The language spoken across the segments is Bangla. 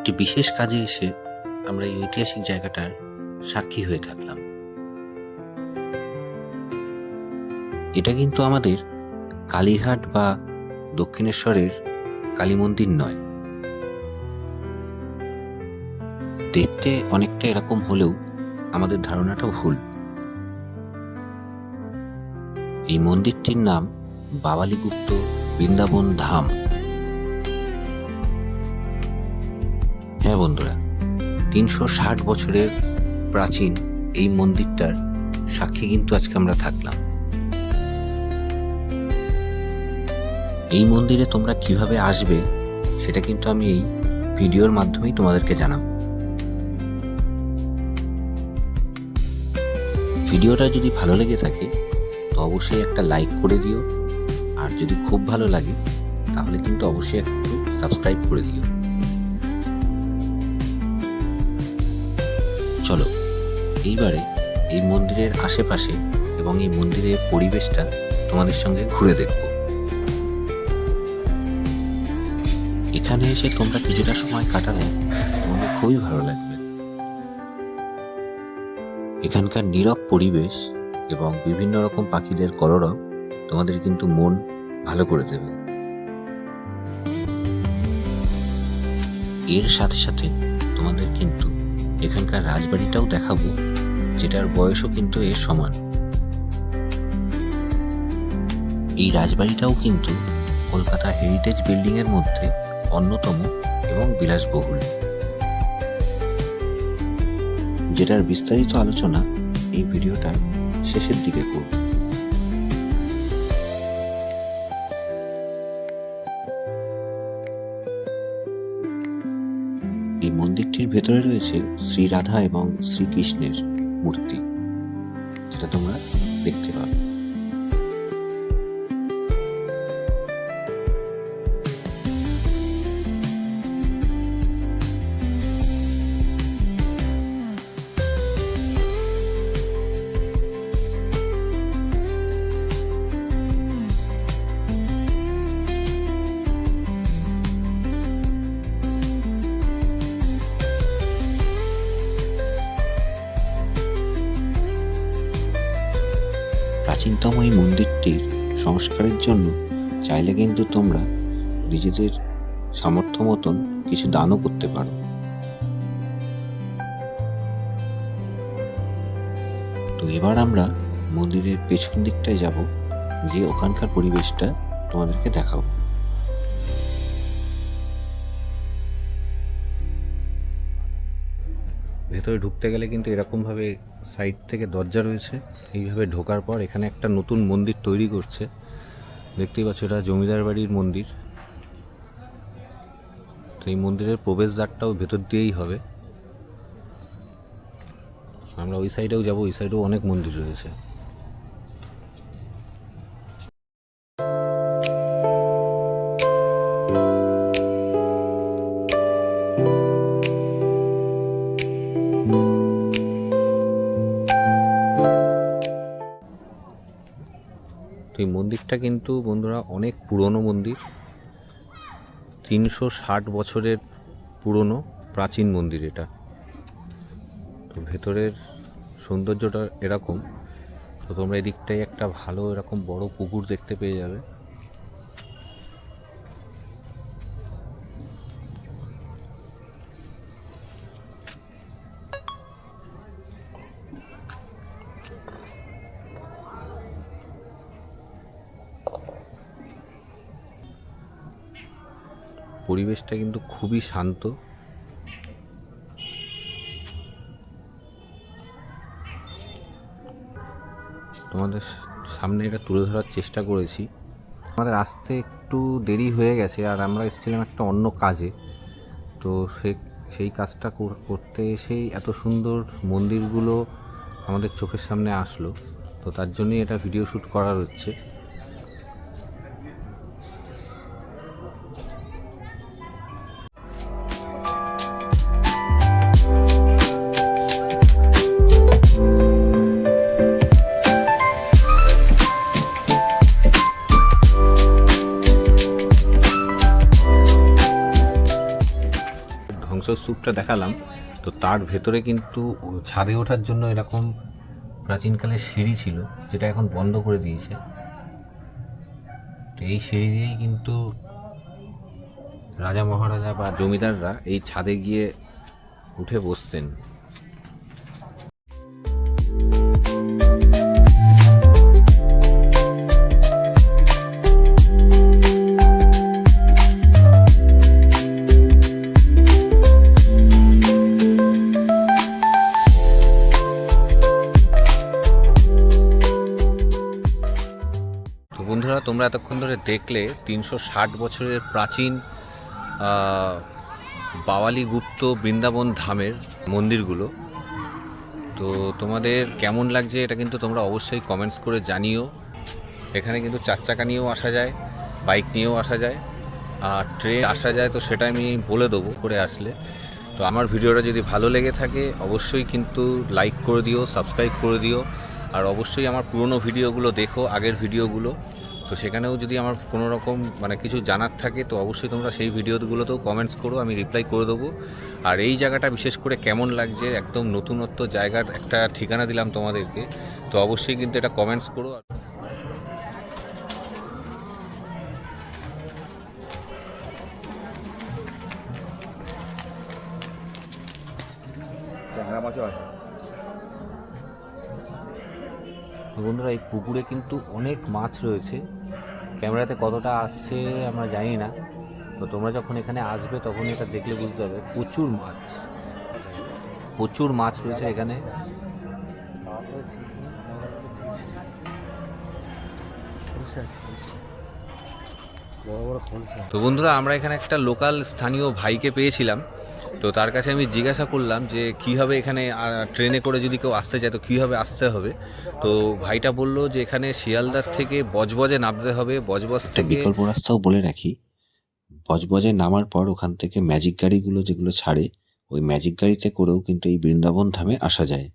একটি বিশেষ কাজে এসে আমরা এই ঐতিহাসিক জায়গাটার সাক্ষী হয়ে থাকলাম। এটা কিন্তু আমাদের কালীহাট বা দক্ষিণেশ্বরের কালী মন্দির নয়। দেখতে অনেকটা এরকম হলেও আমাদের ধারণাটা ভুল। এই মন্দিরটির নাম বাওয়ালিগুপ্ত বৃন্দাবন ধাম। হ্যাঁ বন্ধুরা, তিনশো ষাট বছরের প্রাচীন এই মন্দিরটার সাক্ষী কিন্তু আজকে আমরা থাকলাম। এই মন্দিরে তোমরা কীভাবে আসবে সেটা কিন্তু আমি এই ভিডিওর মাধ্যমেই তোমাদেরকে জানাব। ভিডিওটা যদি ভালো লেগে থাকে, তো অবশ্যই একটা লাইক করে দিও। আর যদি খুব ভালো লাগে, তাহলে কিন্তু অবশ্যই একটু সাবস্ক্রাইব করে দিও। এইবারে এই মন্দিরের আশেপাশে এবং এই মন্দিরের পরিবেশটা তোমাদের সঙ্গে ঘুরে দেখব। এখানে এসে তোমরা কিছুটা সময় কাটালে তোমাদের খুবই ভালো লাগবে। এখানকার নীরব পরিবেশ এবং বিভিন্ন রকম পাখিদের কলরব তোমাদের কিন্তু মন ভালো করে দেবে। এর সাথে সাথে তোমাদের কিন্তু এখানকার রাজবাড়িটাও দেখাবো, যেটার বয়সও কিন্তু এর সমান। এই রাজবাড়িটাও কিন্তু কলকাতা হেরিটেজ বিল্ডিং এর মধ্যে অন্যতম এবং বিলাসবহুল। যেটার বিস্তারিত আলোচনা এই ভিডিওটার শেষের দিকে করব। এই মন্দিরটির ভেতরে রয়েছে শ্রী রাধা এবং শ্রীকৃষ্ণের মূর্তি যেটা তোমরা দেখতে পাবে। প্রাচীনতম এই মন্দিরটির সংস্কারের জন্য চাইলে কিন্তু তোমরা নিজেদের সামর্থ্য মতন কিছু দানও করতে পারো। তো এবার আমরা মন্দিরের পেছন দিকটায় যাব, গিয়ে ওখানকার পরিবেশটা তোমাদেরকে দেখাবো। ভেতরে ঢুকতে গেলে কিন্তু এরকমভাবে সাইড থেকে দরজা রয়েছে। এইভাবে ঢোকার পর এখানে একটা নতুন মন্দির তৈরি করছে। দেখতেই পাচ্ছ এটা জমিদার বাড়ির মন্দির। তো এই মন্দিরের প্রবেশদ্বারটাও ভেতর দিয়েই হবে। আমরা ওই সাইডেও যাব, ওই সাইডেও অনেক মন্দির রয়েছে। এই মন্দিরটা কিন্তু বন্ধুরা অনেক পুরনো মন্দির। তিনশো ষাট বছরের পুরনো প্রাচীন মন্দির এটা। তো ভেতরের সৌন্দর্যটা এরকম। তো তোমরা এদিকটায় একটা ভালো এরকম বড় পুকুর দেখতে পেয়ে যাবে। পরিবেশটা কিন্তু খুবই শান্ত। তোমাদের সামনে এটা তুলে ধরার চেষ্টা করেছি। আমাদের আসতে একটু দেরি হয়ে গেছে আর আমরা এসেছিলাম একটা অন্য কাজে। তো সে, সেই কাজটা কর- করতে এসেই এত সুন্দর মন্দিরগুলো আমাদের চোখের সামনে আসলো। তো তার জন্যই এটা ভিডিও শ্যুট করা হচ্ছে। ধ্বংসর স্যুপটা দেখালাম, তো তার ভেতরে কিন্তু ছাদে ওঠার জন্য এরকম প্রাচীনকালে সিঁড়ি ছিল, যেটা এখন বন্ধ করে দিয়েছে। তো এই সিঁড়ি দিয়েই কিন্তু রাজা মহারাজা বা জমিদাররা এই ছাদে গিয়ে উঠে বসতেন তোমরা এতক্ষণ ধরে দেখলে তিনশো ষাট বছরের প্রাচীন আহ, বাওয়ালি গুপ্ত বৃন্দাবন ধামের মন্দিরগুলো। তো তোমাদের কেমন লাগছে এটা কিন্তু তোমরা অবশ্যই কমেন্টস করে জানিও। এখানে কিন্তু চার চাকা নিয়েও আসা যায় বাইক নিয়েও আসা যায় আর ট্রেন আসা যায় তো সেটা আমি বলে দেবো করে আসলে। তো আমার ভিডিওটা যদি ভালো লেগে থাকে অবশ্যই কিন্তু লাইক করে দিও সাবস্ক্রাইব করে দিও আর অবশ্যই আমার পুরনো ভিডিওগুলো দেখো আগের ভিডিওগুলো। তো সেখানেও যদি আমার কোনো রকম মানে কিছু জানার থাকে, তো অবশ্যই তোমরা সেই ভিডিওগুলোতেও কমেন্টস করো, আমি রিপ্লাই করে দেবো। আর এই জায়গাটা বিশেষ করে কেমন লাগছে, একদম নতুনত্ব জায়গার একটা ঠিকানা দিলাম তোমাদেরকে, তো অবশ্যই কিন্তু এটা কমেন্টস করো। মাছও আছে তো বন্ধুরা এই পুকুরে কিন্তু অনেক মাছ রয়েছে। ক্যামেরাতে কতটা আসছে আমরা জানি না। তো তোমরা যখন এখানে আসবে তখন এটা দেখলে বুঝতে পারবে। প্রচুর মাছ। প্রচুর মাছ রয়েছে এখানে। তো বন্ধুরা আমরা এখানে একটা লোকাল স্থানীয় ভাইকে পেয়েছিলাম। তো তার কাছে আমি জিজ্ঞাসা করলাম যে কীভাবে এখানে? ট্রেনে করে যদি কেউ আসতে চায় তো কীভাবে আসতে হবে। তো ভাইটা বলল যে এখানে শিয়ালদার থেকে বজবজে নামতে হবে। বজবজ থেকে বিকল্প রাস্তাও বলে রাখি। বজবজে নামার পর ওখান থেকে ম্যাজিক গাড়িগুলো যেগুলো ছাড়ে ওই ম্যাজিক গাড়িতে করেও কিন্তু এই বৃন্দাবন ধামে আসা যায়।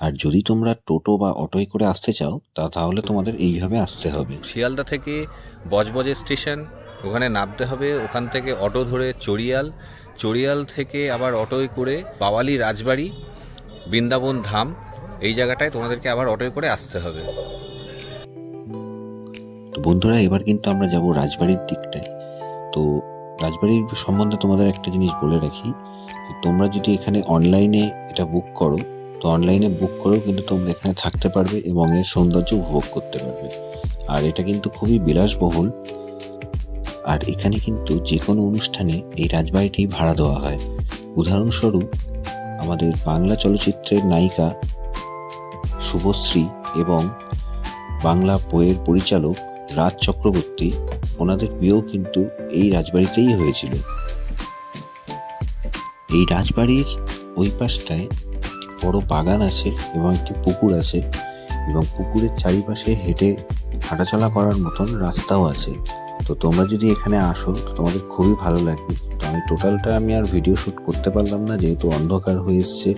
আর যদি তোমরা টোটো বা অটোয় করে আসতে চাও তা তাহলে তোমাদের এইভাবে আসতে হবে। শিয়ালদা থেকে বজবজে স্টেশন ওখানে নামতে হবে, ওখান থেকে অটো ধরে চড়িয়াল চড়িয়াল থেকে আবার অটোয় করে বাওয়ালি রাজবাড়ি, বৃন্দাবন ধাম, এই জায়গাটায় তোমাদেরকে আবার অটোয় করে আসতে হবে। তো বন্ধুরা, এবার কিন্তু আমরা যাব রাজবাড়ির দিকটায়। তো রাজবাড়ির সম্বন্ধে তোমাদের একটা জিনিস বলে রাখি তোমরা যদি এখানে অনলাইনে এটা বুক করো, তো অনলাইনে বুক করেও কিন্তু তোমরা এখানে থাকতে পারবে এবং এর সৌন্দর্য উপভোগ করতে পারবে। আর এটা কিন্তু খুবই বিলাসবহুল। আর এখানে কিন্তু যে কোনো অনুষ্ঠানে এই রাজবাড়িটি ভাড়া দেওয়া হয়। উদাহরণস্বরূপ, আমাদের বাংলা চলচ্চিত্রের নায়িকা শুভশ্রী এবং বাংলা বইয়ের পরিচালক রাজ চক্রবর্তী, ওনাদের বিয়েও কিন্তু এই রাজবাড়িতেই হয়েছিল। এই রাজবাড়ির ওই পাশটায় একটি বড় বাগান আছে এবং একটি পুকুর আছে এবং পুকুরের চারিপাশে হেঁটে হাঁটাচলা করার মতন রাস্তাও আছে। তো তোমরা যদি এখানে আসো, তো তোমাদের খুবই ভালো লাগবে। তো আমি টোটালটা আমি আর ভিডিও শ্যুট করতে পারলাম না, যেহেতু অন্ধকার হয়ে এসছে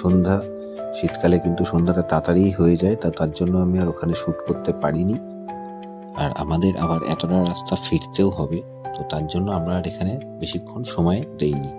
সন্ধ্যা। শীতকালে কিন্তু সন্ধ্যাটা তাড়াতাড়ি হয়ে যায়, তা তার জন্য আমি আর ওখানে শ্যুট করতে পারিনি। আর আমাদের আবার এতটা রাস্তা ফিরতেও হবে, তো তার জন্য আমরা আর এখানে বেশিক্ষণ সময় দেইনি।